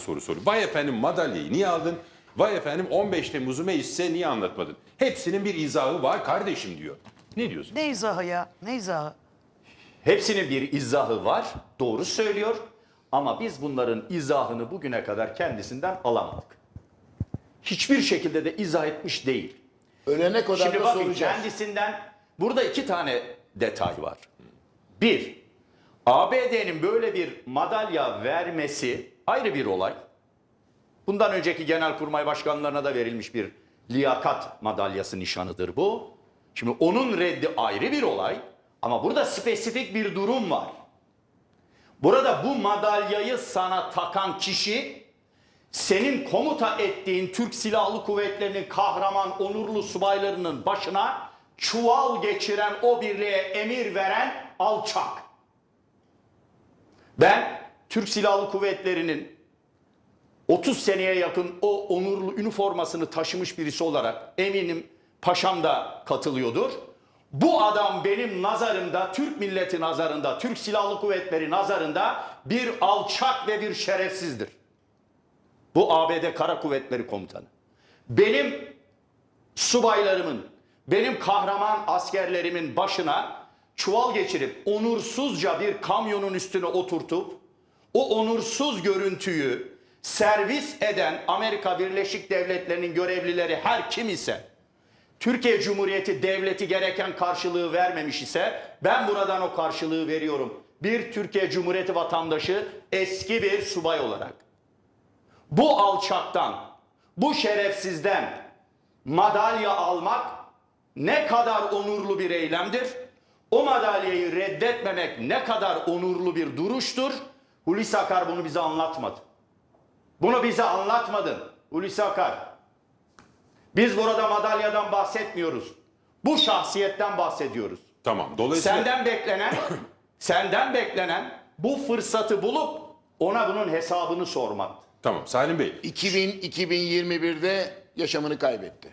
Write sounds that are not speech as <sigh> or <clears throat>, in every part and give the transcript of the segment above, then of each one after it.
soru soruyor. Vay efendim madalyayı niye aldın? Vay efendim 15 Temmuz'u meclise niye anlatmadın? Hepsinin bir izahı var kardeşim diyor. Ne diyorsun? Ne izahı ya? Ne izahı? Hepsinin bir izahı var. Doğru söylüyor. Ama biz bunların izahını bugüne kadar kendisinden alamadık. Hiçbir şekilde de izah etmiş değil. Ölene kadar Şimdi da bakın soracağız. kendisinden burada iki tane detay var. Bir, ABD'nin böyle bir madalya vermesi ayrı bir olay. Bundan önceki genelkurmay başkanlarına da verilmiş bir liyakat madalyası nişanıdır bu. Şimdi onun reddi ayrı bir olay ama burada spesifik bir durum var. Burada bu madalyayı sana takan kişi senin komuta ettiğin Türk Silahlı Kuvvetleri'nin kahraman onurlu subaylarının başına çuval geçiren o birliğe emir veren alçak. Ben Türk Silahlı Kuvvetleri'nin 30 seneye yakın o onurlu üniformasını taşımış birisi olarak eminim paşam da katılıyordur. Bu adam benim nazarımda, Türk milleti nazarında, Türk Silahlı Kuvvetleri nazarında bir alçak ve bir şerefsizdir. Bu ABD Kara Kuvvetleri Komutanı. Benim subaylarımın, benim kahraman askerlerimin başına çuval geçirip onursuzca bir kamyonun üstüne oturtup o onursuz görüntüyü servis eden Amerika Birleşik Devletleri'nin görevlileri her kim ise Türkiye Cumhuriyeti devleti gereken karşılığı vermemiş ise ben buradan o karşılığı veriyorum. Bir Türkiye Cumhuriyeti vatandaşı eski bir subay olarak. Bu alçaktan, bu şerefsizden madalya almak ne kadar onurlu bir eylemdir. O madalyayı reddetmemek ne kadar onurlu bir duruştur. Hulusi Akar bunu bize anlatmadı. Bunu bize anlatmadın Hulusi Akar. Biz burada madalyadan bahsetmiyoruz. Bu şahsiyetten bahsediyoruz. Tamam. Dolayısıyla Senden beklenen, <coughs> senden beklenen bu fırsatı bulup ona bunun hesabını sormak. tamam Salim Bey. 2000 2021'de yaşamını kaybetti.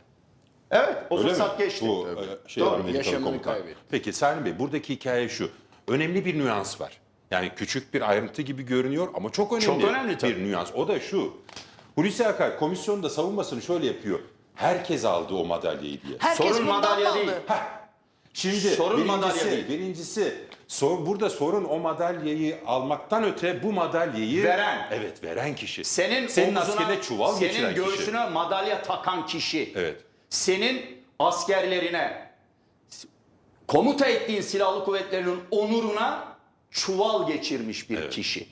Evet, o Öyle fırsat mi? geçti. Bu e, şey Doğru, yaşamını komutan. kaybetti. Peki Salim Bey buradaki hikaye şu. Önemli bir nüans var. Yani küçük bir ayrıntı gibi görünüyor ama çok önemli, Çok önemli tabii. bir nüans. O da şu. Hulusi Akar komisyonda savunmasını şöyle yapıyor. Herkes aldı o madalyayı diye. Herkes Sorun madalya mı değil. aldı? Şimdi Sorun birincisi, madalya değil. birincisi sor, burada sorun o madalyayı almaktan öte bu madalyayı Veren. Evet veren kişi. Senin Senin omzuna, askerine çuval senin geçiren kişi. göğsüne madalya takan kişi. Evet. Senin askerlerine komuta ettiğin silahlı kuvvetlerinin onuruna çuval geçirmiş bir kişi.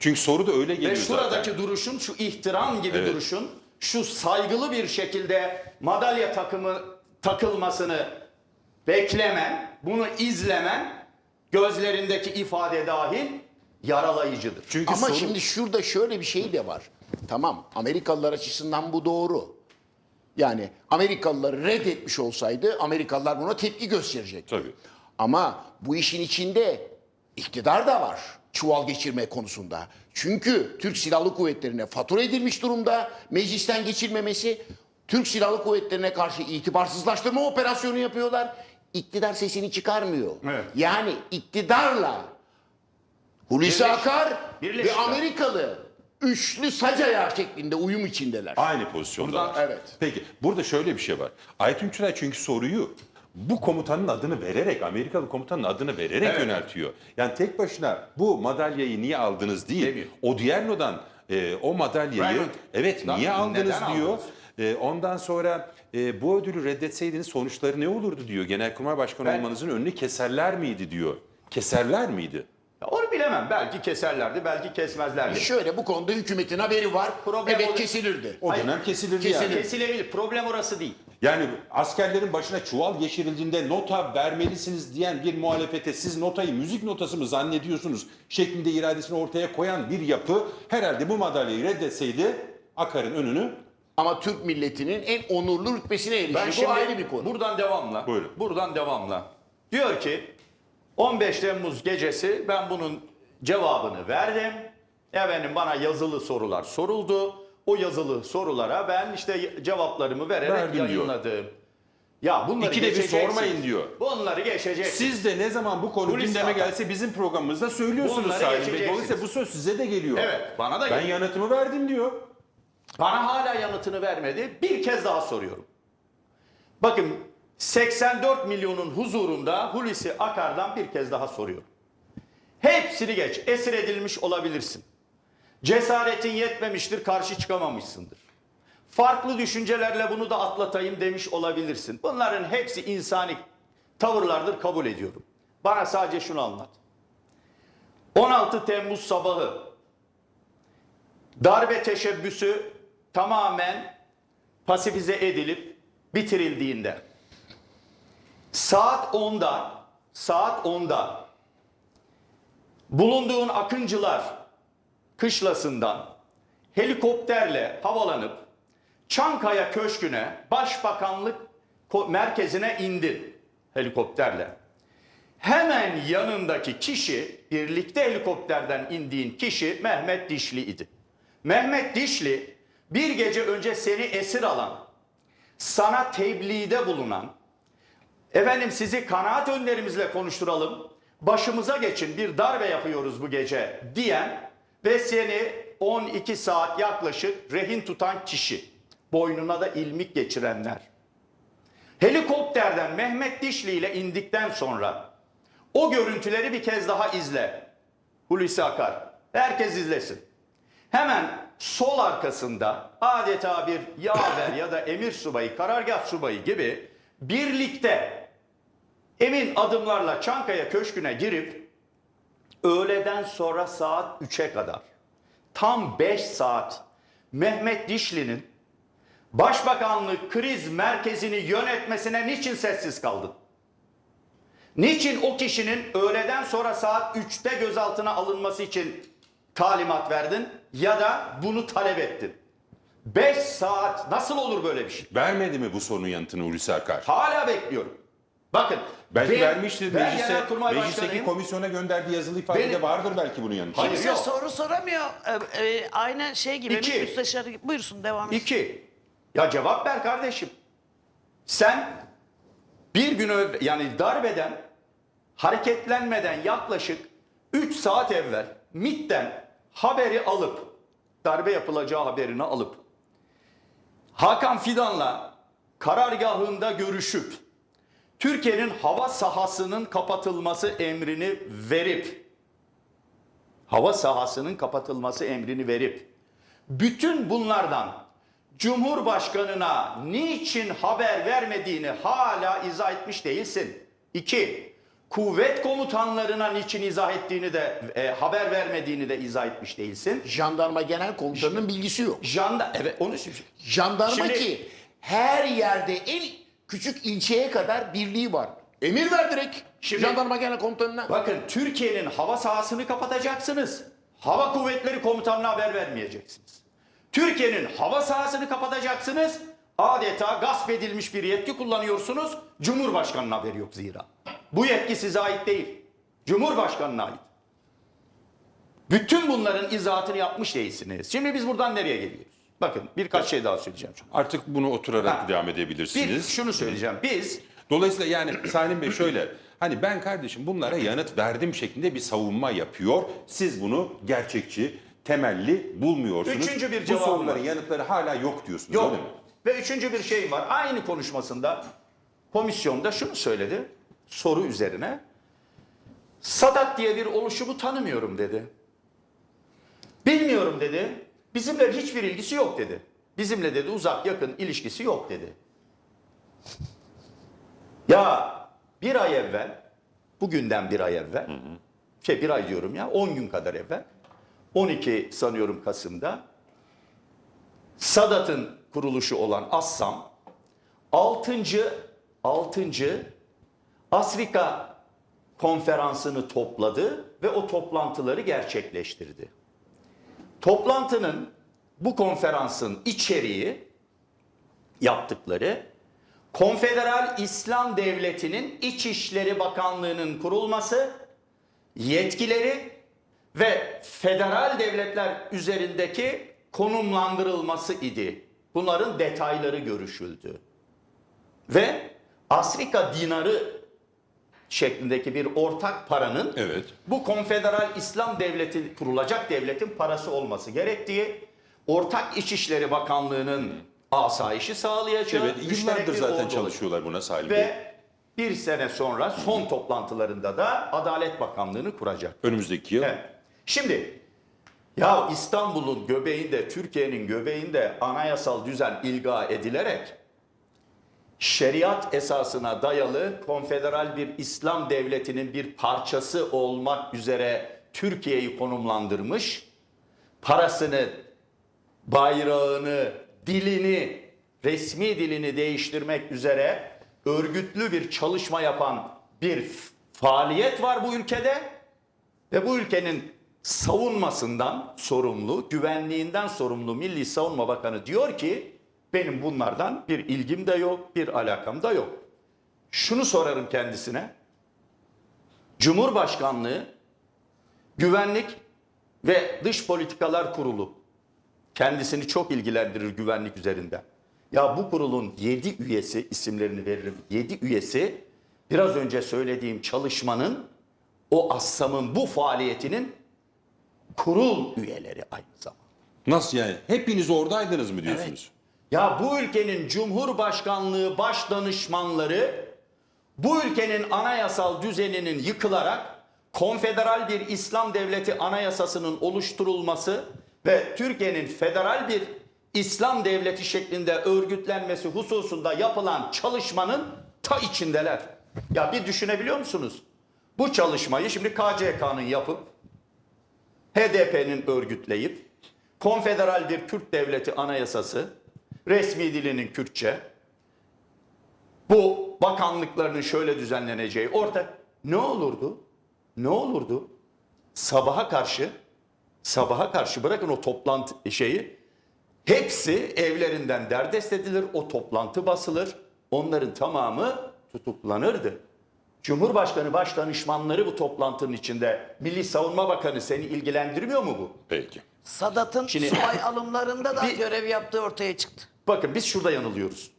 Çünkü soru da öyle Ve geliyor şuradaki zaten. duruşun, şu ihtiram gibi Evet. duruşun, şu saygılı bir şekilde madalya takımı takılmasını beklemen, bunu izlemen gözlerindeki ifade dahil yaralayıcıdır. Çünkü Ama soru- şimdi şurada şöyle bir şey de var. Tamam Amerikalılar açısından bu doğru. Yani Amerikalıları reddetmiş olsaydı Amerikalılar buna tepki gösterecek. Tabii. Ama bu işin içinde iktidar da var çuval geçirme konusunda. Çünkü Türk Silahlı Kuvvetleri'ne fatura edilmiş durumda meclisten geçirmemesi Türk Silahlı Kuvvetleri'ne karşı itibarsızlaştırma operasyonu yapıyorlar. İktidar sesini çıkarmıyor. Evet. Yani iktidarla Hulusi Birleş- Akar ve birleştiler. Amerikalı üçlü sac ayağı şeklinde uyum içindeler. Aynı pozisyonda. Evet. Peki burada şöyle bir şey var. Aytun Çıray çünkü soruyu bu komutanın adını vererek, Amerikalı komutanın adını vererek Evet. yöneltiyor. Yani tek başına bu madalyayı niye aldınız değil. Demiyor. O diğernodan e, o madalyayı Raymond, evet lan niye aldınız diyor. aldınız? E, ondan sonra e, bu ödülü reddetseydiniz sonuçları ne olurdu diyor. Genelkurmay Başkanı Ben- olmanızın önünü keserler miydi diyor. Keserler miydi? Ya Onu bilemem. Belki keserlerdi, belki kesmezlerdi. Şöyle bu konuda hükümetin haberi var. Problem evet o- kesilirdi. O Hayır, dönem kesilirdi Kesin, yani. Kesilebilir. Problem orası değil. Yani askerlerin başına çuval geçirildiğinde nota vermelisiniz diyen bir muhalefete siz notayı müzik notası mı zannediyorsunuz şeklinde iradesini ortaya koyan bir yapı herhalde bu madalyayı reddetseydi Akar'ın önünü Ama Türk milletinin en onurlu rütbesine erişti. Ben bu şimdi ayrı bir konu. buradan devamla. Buyurun. Buradan devamla. Diyor ki 15 Temmuz gecesi ben bunun cevabını verdim. Efendim bana yazılı sorular soruldu. O yazılı sorulara ben işte cevaplarımı vererek Verdim diyor. yayınladım. Ya bunları İkide bir geçeceksiniz. sormayın diyor. Bunları geçeceksiniz. Siz de ne zaman bu konu Hulusi gündeme Akar. gelse bizim programımızda söylüyorsunuz Bunları Salim Bey. geçeceksiniz. Dolayısıyla bu söz size de geliyor. Evet, bana da Ben geliyor. yanıtımı verdim diyor. Bana hala yanıtını vermedi. Bir kez daha soruyorum. Bakın 84 milyonun huzurunda Hulusi Akar'dan bir kez daha soruyorum. Hepsini geç. Esir edilmiş olabilirsin. Cesaretin yetmemiştir, karşı çıkamamışsındır. Farklı düşüncelerle bunu da atlatayım demiş olabilirsin. Bunların hepsi insani tavırlardır, kabul ediyorum. Bana sadece şunu anlat. 16 Temmuz sabahı darbe teşebbüsü tamamen pasifize edilip bitirildiğinde saat 10'da saat 10'da bulunduğun Akıncılar kışlasından helikopterle havalanıp Çankaya Köşkü'ne Başbakanlık merkezine indin helikopterle. Hemen yanındaki kişi, birlikte helikopterden indiğin kişi Mehmet Dişli idi. Mehmet Dişli bir gece önce seni esir alan, sana tebliğde bulunan, efendim sizi kanaat önlerimizle konuşturalım, başımıza geçin bir darbe yapıyoruz bu gece diyen ve seni 12 saat yaklaşık rehin tutan kişi, boynuna da ilmik geçirenler. Helikopterden Mehmet Dişli ile indikten sonra o görüntüleri bir kez daha izle. Hulusi Akar. Herkes izlesin. Hemen sol arkasında adeta bir yaver ya da emir subayı, karargah subayı gibi birlikte emin adımlarla Çankaya Köşkü'ne girip öğleden sonra saat 3'e kadar tam 5 saat Mehmet Dişli'nin Başbakanlık kriz merkezini yönetmesine niçin sessiz kaldın? Niçin o kişinin öğleden sonra saat 3'te gözaltına alınması için talimat verdin ya da bunu talep ettin? 5 saat nasıl olur böyle bir şey? Vermedi mi bu sorunun yanıtını Hulusi Akar? Hala bekliyorum. Bakın. Belki ben- vermiştir. ben Meclise, meclisteki komisyona gönderdiği yazılı ifadede Benim- vardır belki bunun yanıtı. Hayır, Kimse yok. soru soramıyor. Ee, e, aynı şey gibi. İki. Müsteşarı gibi. Buyursun devam et. İki. Ya cevap ver kardeşim. Sen bir gün öv- yani darbeden hareketlenmeden yaklaşık 3 saat evvel MIT'ten haberi alıp darbe yapılacağı haberini alıp Hakan Fidan'la karargahında görüşüp Türkiye'nin hava sahasının kapatılması emrini verip hava sahasının kapatılması emrini verip bütün bunlardan Cumhurbaşkanına niçin haber vermediğini hala izah etmiş değilsin. İki, kuvvet komutanlarına niçin izah ettiğini de e, haber vermediğini de izah etmiş değilsin. Jandarma Genel Komutanı'nın bilgisi yok. Janda evet onu Jandarma Şimdi- ki her yerde en küçük ilçeye kadar birliği var. Emir ver direkt Şimdi- Jandarma Genel Komutanı'na. Bakın Türkiye'nin hava sahasını kapatacaksınız. Hava Kuvvetleri Komutanı'na haber vermeyeceksiniz. Türkiye'nin hava sahasını kapatacaksınız. Adeta gasp edilmiş bir yetki kullanıyorsunuz. Cumhurbaşkanı'nın haberi yok zira. Bu yetki size ait değil. Cumhurbaşkanı'na ait. Bütün bunların izahatını yapmış değilsiniz. Şimdi biz buradan nereye geliyoruz? Bakın birkaç şey daha söyleyeceğim. Artık bunu oturarak Ha. devam Bir edebilirsiniz. şunu söyleyeceğim. Biz Dolayısıyla yani <clears throat> Salim Bey şöyle hani ben kardeşim bunlara yanıt verdim şeklinde bir savunma yapıyor. Siz bunu gerçekçi, temelli bulmuyorsunuz. Üçüncü bir Bu cevabım soruların var. yanıtları hala yok diyorsunuz Yok. öyle mi? Ve üçüncü bir şey var. Aynı konuşmasında komisyonda şunu söyledi. Soru üzerine. Sadat diye bir oluşumu tanımıyorum dedi. Bilmiyorum dedi. Bizimle hiçbir ilgisi yok dedi. Bizimle dedi uzak yakın ilişkisi yok dedi. Ya bir ay evvel, bugünden bir ay evvel, şey bir ay diyorum ya 10 gün kadar evvel, 12 sanıyorum Kasım'da Sadat'ın kuruluşu olan Assam 6. 6. Afrika konferansını topladı ve o toplantıları gerçekleştirdi. Toplantının bu konferansın içeriği yaptıkları Konfederal İslam Devleti'nin İçişleri Bakanlığı'nın kurulması, yetkileri ve federal devletler üzerindeki konumlandırılması idi. Bunların detayları görüşüldü. Ve Afrika dinarı şeklindeki bir ortak paranın Evet. bu konfederal İslam devleti kurulacak devletin parası olması gerektiği ortak İçişleri Bakanlığı'nın asayişi sağlayacağı Evet, yıllardır zaten çalışıyorlar buna Salih ve bir sene sonra son toplantılarında da Adalet Bakanlığı'nı kuracak. Önümüzdeki yıl. Evet. Şimdi ya İstanbul'un göbeğinde, Türkiye'nin göbeğinde anayasal düzen ilga edilerek şeriat esasına dayalı konfederal bir İslam devletinin bir parçası olmak üzere Türkiye'yi konumlandırmış, parasını, bayrağını, dilini, resmi dilini değiştirmek üzere örgütlü bir çalışma yapan bir faaliyet var bu ülkede ve bu ülkenin savunmasından sorumlu, güvenliğinden sorumlu Milli Savunma Bakanı diyor ki benim bunlardan bir ilgim de yok, bir alakam da yok. Şunu sorarım kendisine. Cumhurbaşkanlığı Güvenlik ve Dış Politikalar Kurulu kendisini çok ilgilendirir güvenlik üzerinden. Ya bu kurulun 7 üyesi isimlerini veririm. 7 üyesi biraz önce söylediğim çalışmanın o Assam'ın bu faaliyetinin kurul üyeleri aynı zamanda. Nasıl yani? Hepiniz oradaydınız mı diyorsunuz? Ya bu ülkenin Cumhurbaşkanlığı baş danışmanları bu ülkenin anayasal düzeninin yıkılarak konfederal bir İslam devleti anayasasının oluşturulması ve Türkiye'nin federal bir İslam devleti şeklinde örgütlenmesi hususunda yapılan çalışmanın ta içindeler. Ya bir düşünebiliyor musunuz? Bu çalışmayı şimdi KCK'nın yapıp HDP'nin örgütleyip konfederal bir Kürt devleti anayasası, resmi dilinin Kürtçe, bu bakanlıklarının şöyle düzenleneceği orta ne olurdu? Ne olurdu? Sabaha karşı sabaha karşı bırakın o toplantı şeyi hepsi evlerinden derdest edilir. O toplantı basılır. Onların tamamı tutuklanırdı. Cumhurbaşkanı baş danışmanları bu toplantının içinde. Milli Savunma Bakanı seni ilgilendirmiyor mu bu? Peki. Sadat'ın Şimdi- subay alımlarında da Bir- görev yaptığı ortaya çıktı. Bakın biz şurada yanılıyoruz.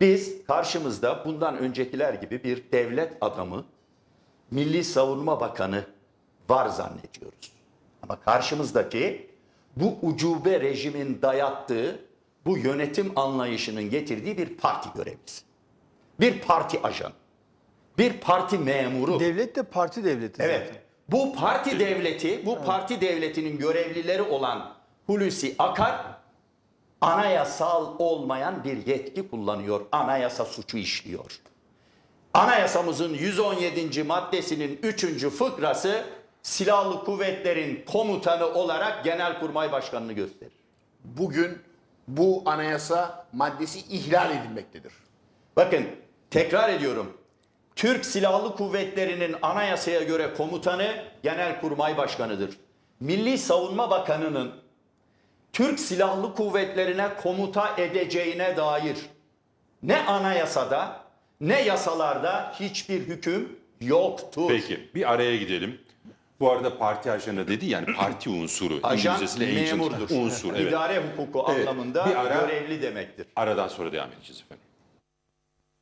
Biz karşımızda bundan öncekiler gibi bir devlet adamı, Milli Savunma Bakanı var zannediyoruz. Ama karşımızdaki bu ucube rejimin dayattığı bu yönetim anlayışının getirdiği bir parti görevlisi. Bir parti ajanı. Bir parti memuru. Devlet de parti devleti Evet. zaten. Bu parti devleti, bu parti devletinin görevlileri olan Hulusi Akar anayasal olmayan bir yetki kullanıyor. Anayasa suçu işliyor. Anayasamızın 117. maddesinin 3. fıkrası silahlı kuvvetlerin komutanı olarak Genelkurmay Başkanı'nı gösterir. Bugün bu anayasa maddesi ihlal edilmektedir. Bakın tekrar ediyorum. Türk Silahlı Kuvvetleri'nin anayasaya göre komutanı Genelkurmay Başkanı'dır. Milli Savunma Bakanı'nın Türk Silahlı Kuvvetlerine komuta edeceğine dair ne anayasada ne yasalarda hiçbir hüküm yoktur. Peki bir araya gidelim. Bu arada parti ajanı dedi yani parti unsuru. Ajan memurdur. unsur. Evet. İdare hukuku Evet, anlamında bir ara- görevli demektir. Aradan sonra devam edeceğiz efendim.